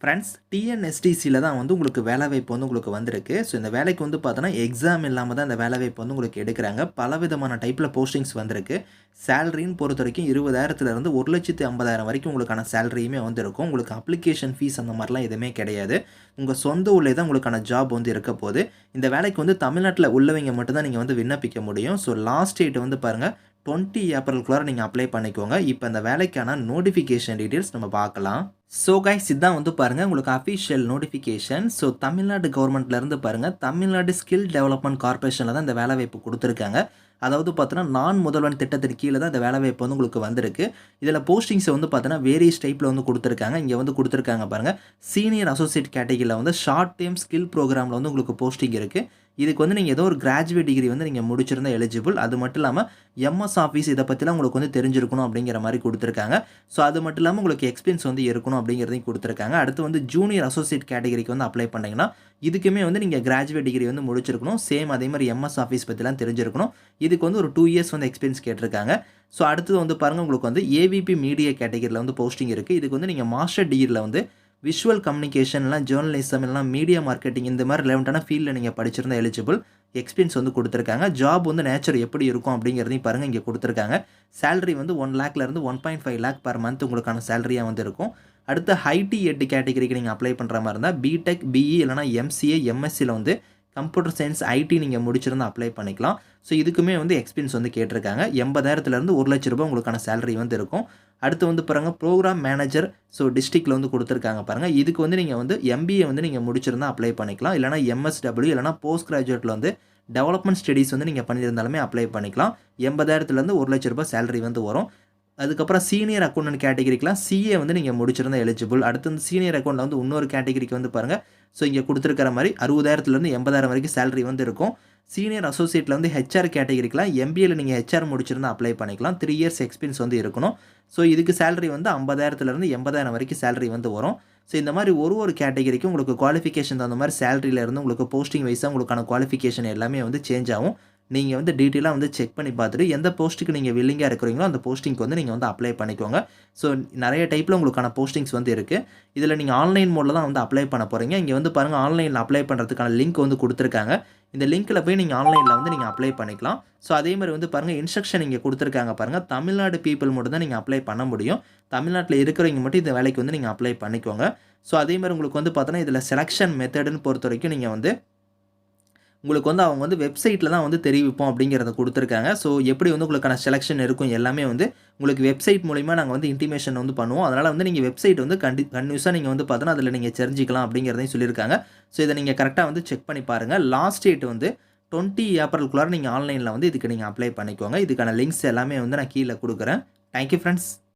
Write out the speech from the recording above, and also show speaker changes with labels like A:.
A: Friends டிஎன்எஸ்டிசியில் தான் வந்து உங்களுக்கு வேலைவாய்ப்பு வந்து உங்களுக்கு வந்திருக்கு. ஸோ இந்த வேலைக்கு வந்து பார்த்தோன்னா எக்ஸாம் இல்லாமல் தான் இந்த வேலைவாய்ப்பு வந்து உங்களுக்கு எடுக்கிறாங்க. பல விதமான டைப்பில் போஸ்டிங்ஸ் வந்திருக்கு. சேலரின்னு பொறுத்த வரைக்கும் இருபதாயிரத்துலேருந்து ஒரு லட்சத்து ஐம்பதாயிரம் வரைக்கும் உங்களுக்கான சேலரியுமே வந்துருக்கும். உங்களுக்கு அப்ளிகேஷன் ஃபீஸ் அந்த மாதிரிலாம் எதுவுமே கிடையாது. உங்கள் சொந்த ஊர்லேயே தான் உங்களுக்கான ஜாப் வந்து இருக்க போகுது. இந்த வேலைக்கு வந்து தமிழ்நாட்டில் உள்ளவங்க மட்டும்தான் நீங்கள் வந்து விண்ணப்பிக்க முடியும். ஸோ லாஸ்ட் டேட் வந்து பாருங்கள் டுவெண்ட்டி ஏப்ரலுக்குள்ளார நீங்கள் அப்ளை பண்ணிக்கோங்க. இப்போ இந்த வேலைக்கான நோட்டிஃபிகேஷன் டீட்டெயில்ஸ் நம்ம பார்க்கலாம். ஸோ கைஸ் இதான் வந்து பாருங்கள் உங்களுக்கு அஃபிஷியல் நோட்டிஃபிகேஷன் ஸோ தமிழ்நாடு கவர்மெண்ட்லேருந்து பாருங்கள் தமிழ்நாடு ஸ்கில் டெவலப்மெண்ட் கார்பரேஷனில் தான் இந்த வேலைவாய்ப்பு கொடுத்துருக்காங்க. அதாவது பார்த்தோன்னா நான் முதல்வன் திட்டத்தின் கீழே தான் இந்த வேலைவாய்ப்பு வந்து உங்களுக்கு வந்திருக்கு. இதில் போஸ்டிங்ஸை வந்து பார்த்தோன்னா வேரியஸ் டைப்பில் வந்து கொடுத்துருக்காங்க. இங்கே வந்து கொடுத்துருக்காங்க பாருங்கள் சீனியர் அசோசியேட் கேட்டகிரியில் வந்து ஷார்ட் டைம் ஸ்கில் ப்ரோக்ராமில் வந்து உங்களுக்கு போஸ்டிங் இருக்குது இதுக்கு வந்து நீங்கள் ஏதோ ஒரு கிராஜுவேட் டிகிரி வந்து நீங்கள் முடிச்சிருந்தா எலிஜிபிள் அது மட்டும் இல்லாமல் எம்எஸ் ஆஃபீஸ் இதை பற்றிலாம் உங்களுக்கு வந்து தெரிஞ்சிருக்கணும் அப்படிங்கிற மாதிரி கொடுத்துருக்காங்க. ஸோ அது மட்டும் இல்லாமல் உங்களுக்கு எக்ஸ்பீரியன்ஸ் வந்து இருக்கணும் அப்படிங்கிறதையும் கொடுத்துருக்காங்க. அடுத்து வந்து ஜூனியர் அசோசியேட் கேட்டகரிக்கு வந்து அப்ளை பண்ணிங்கன்னா இதுக்குமே வந்து நீங்கள் கிராஜுவேட் டிகிரி வந்து முடிச்சிருக்கணும். சேம் அதே மாதிரி எம்எஸ் ஆஃபீஸ் பற்றிலாம் தெரிஞ்சிருக்கணும். இதுக்கு வந்து ஒரு டூ இயர்ஸ் வந்து எக்ஸ்பீரியன்ஸ் கேட்டிருக்காங்க. ஸோ அடுத்தது வந்து பாருங்கள் உங்களுக்கு வந்து ஏவிபி மீடியா கேட்டகரியில் வந்து போஸ்டிங் இருக்குது இதுக்கு வந்து நீங்கள் மாஸ்டர் டிகிரியில் வந்து விஷுவல் கம்யூனிகேஷன்லாம் ஜேர்னலிசம் எல்லாம் மீடியா மார்க்கெட்டிங் இந்த மாதிரி லெவன்ட்டான ஃபீல்டில் நீங்கள் படிச்சிருந்தா எலிஜிபிள் எக்ஸ்பீரியன்ஸ் வந்து கொடுத்துருக்காங்க. ஜாப் வந்து நேச்சர் எப்படி இருக்கும் அப்படிங்கிறதையும் பாருங்கள் இங்கே கொடுத்துருக்காங்க. சேலரி வந்து one லேக்லேருந்து one point five lakh per month உங்களுக்கான சேலரியாக வந்து இருக்கும். அடுத்து ஹைடி எட்டு கேட்டகரிக்கு நீங்கள் அப்ளை பண்ணுற மாதிரி இருந்தால் பிடெக் பிஇ இல்லைனா எம்சிஏ எம்எஸ்சியில் வந்து கம்ப்யூட்டர் சயின்ஸ் ஐடி நீங்கள் முடிச்சிருந்தா அப்ளை பண்ணிக்கலாம். ஸோ இதுக்குமே வந்து எக்ஸ்பீரியன்ஸ் வந்து கேட்டிருக்காங்க. எண்பதாயிரத்துலேருந்து ஒரு லட்ச ரூபாய் உங்களுக்கான சேலரி வந்து இருக்கும். அடுத்து வந்து பாருங்கள் ப்ரோக்ராம் மேனேஜர் ஸோ டிஸ்ட்ரிக்டில் வந்து கொடுத்துருக்காங்க பாருங்கள் இதுக்கு வந்து நீங்கள் வந்து எம்பிஏ வந்து நீங்கள் முடிச்சிருந்தால் அப்ளை பண்ணிக்கலாம். இல்லைனா எம்எஸ்டபிள்யூ இல்லைனா போஸ்ட் கிராஜுவேட்டில் வந்து டெவலப்மெண்ட் ஸ்டடீஸ் வந்து நீங்கள் பண்ணியிருந்தாலுமே அப்ளை பண்ணிக்கலாம். எண்பதாயிரத்துலேருந்து ஒரு லட்ச ரூபாய் சேலரி வந்து வரும். அதுக்கப்புறம் சீனியர் அக்கௌண்ட் கேட்டகரிக்கெலாம் சிஏ வந்து நீங்கள் முடிச்சிருந்தா எலிஜிபிள் அடுத்து வந்து சீனியர் அக்கௌண்ட்டில் வந்து இன்னொரு கேட்டகரிக்கு வந்து பாருங்கள் ஸோ இங்கே கொடுத்துருக்கிற மாதிரி அறுபதாயிரத்துலேருந்து எண்பதாயிரம் வரைக்கும் சேலரி வந்து இருக்கும். சீனியர் அசோசியேட்டில் வந்து ஹெச்ஆர் கேட்டகரிக்கெலாம் எம்பிஏல நீங்கள் ஹெச்ஆர் முடிச்சிருந்தா அப்ளை பண்ணிக்கலாம். த்ரீ இயர்ஸ் எக்ஸ்பீரியன்ஸ் வந்து இருக்கணும். ஸோ இதுக்கு சேலரி வந்து ஐம்பதாயிரத்துலேருந்து எண்பதாயிரம் வரைக்கும் சேலரி வந்து வரும். ஸோ இந்த மாதிரி ஒரு ஒரு கேட்டகரிக்கும் உங்களுக்கு குவாலிஃபிகேஷன் தகுந்த மாதிரி சேலரியிலேருந்து உங்களுக்கு போஸ்டிங் வைஸாக உங்களுக்கான குவாலிஃபிகேஷன் எல்லாமே வந்து சேஞ்ச் ஆகும். நீங்கள் வந்து டீட்டெயிலாக வந்து செக் பண்ணி பார்த்துட்டு எந்த போஸ்ட்டுக்கு நீங்கள் வில்லிங்காக இருக்கிறீங்களோ அந்த போஸ்டிங்க்கு வந்து நீங்கள் வந்து அப்ளை பண்ணிக்கோங்க. ஸோ நிறைய டைப்பில் உங்களுக்கான போஸ்டிங்ஸ் வந்து இருக்குது இதில் நீங்கள் ஆன்லைன் மோடில் தான் வந்து அப்ளை பண்ண போகிறீங்க இங்கே வந்து பாருங்கள் ஆன்லைனில் அப்ளை பண்ணுறதுக்கான லிங்க் வந்து கொடுத்துருக்காங்க. இந்த லிங்க்கில் போய் நீங்கள் ஆன்லைனில் வந்து நீங்கள் அப்ளை பண்ணிக்கலாம். ஸோ அதே மாதிரி வந்து பாருங்கள் இன்ஸ்ட்ரக்ஷன் இங்கே கொடுத்துருக்காங்க பாருங்கள் தமிழ்நாடு பீப்புள் மட்டும் தான் நீங்கள் அப்ளை பண்ண முடியும். தமிழ்நாட்டில் இருக்கிறவங்க மட்டும் இந்த வேலைக்கு வந்து நீங்கள் அப்ளை பண்ணிக்கோங்க. ஸோ அதே மாதிரி உங்களுக்கு வந்து பார்த்தோன்னா இதில் செலெக்ஷன் மெத்தடுன்னு பொறுத்த வரைக்கும் நீங்கள் வந்து உங்களுக்கு வந்து அவங்க வந்து வெப்சைட்டில் தான் வந்து தெரிவிப்போம் அப்படிங்கிறத கொடுத்துருக்காங்க. ஸோ எப்படி வந்து உங்களுக்கான செலெக்ஷன் இருக்கும் எல்லாமே வந்து உங்களுக்கு வெப்சைட் மூலிமா நாங்கள் வந்து இன்டிமேஷன் வந்து பண்ணுவோம். அதனால் வந்து நீங்கள் வெப்சைட் வந்து கண்டி கன்யூஸாக நீங்கள் வந்து பார்த்தோன்னா அதில் நீங்கள் தெரிஞ்சிக்கலாம் அப்படிங்கிறதையும் சொல்லியிருக்காங்க. ஸோ இதை நீங்கள் கரெக்டாக வந்து செக் பண்ணி பாருங்கள் லாஸ்ட் டேட் வந்து டுவெண்ட்டி ஏப்ரலுக்குள்ளார நீங்கள் ஆன்லைனில் வந்து இதுக்கு நீங்கள் அப்ளை பண்ணிக்கோங்க. இதுக்கான லிங்க்ஸ் எல்லாமே வந்து நான் கீழே கொடுக்குறேன். Thank you friends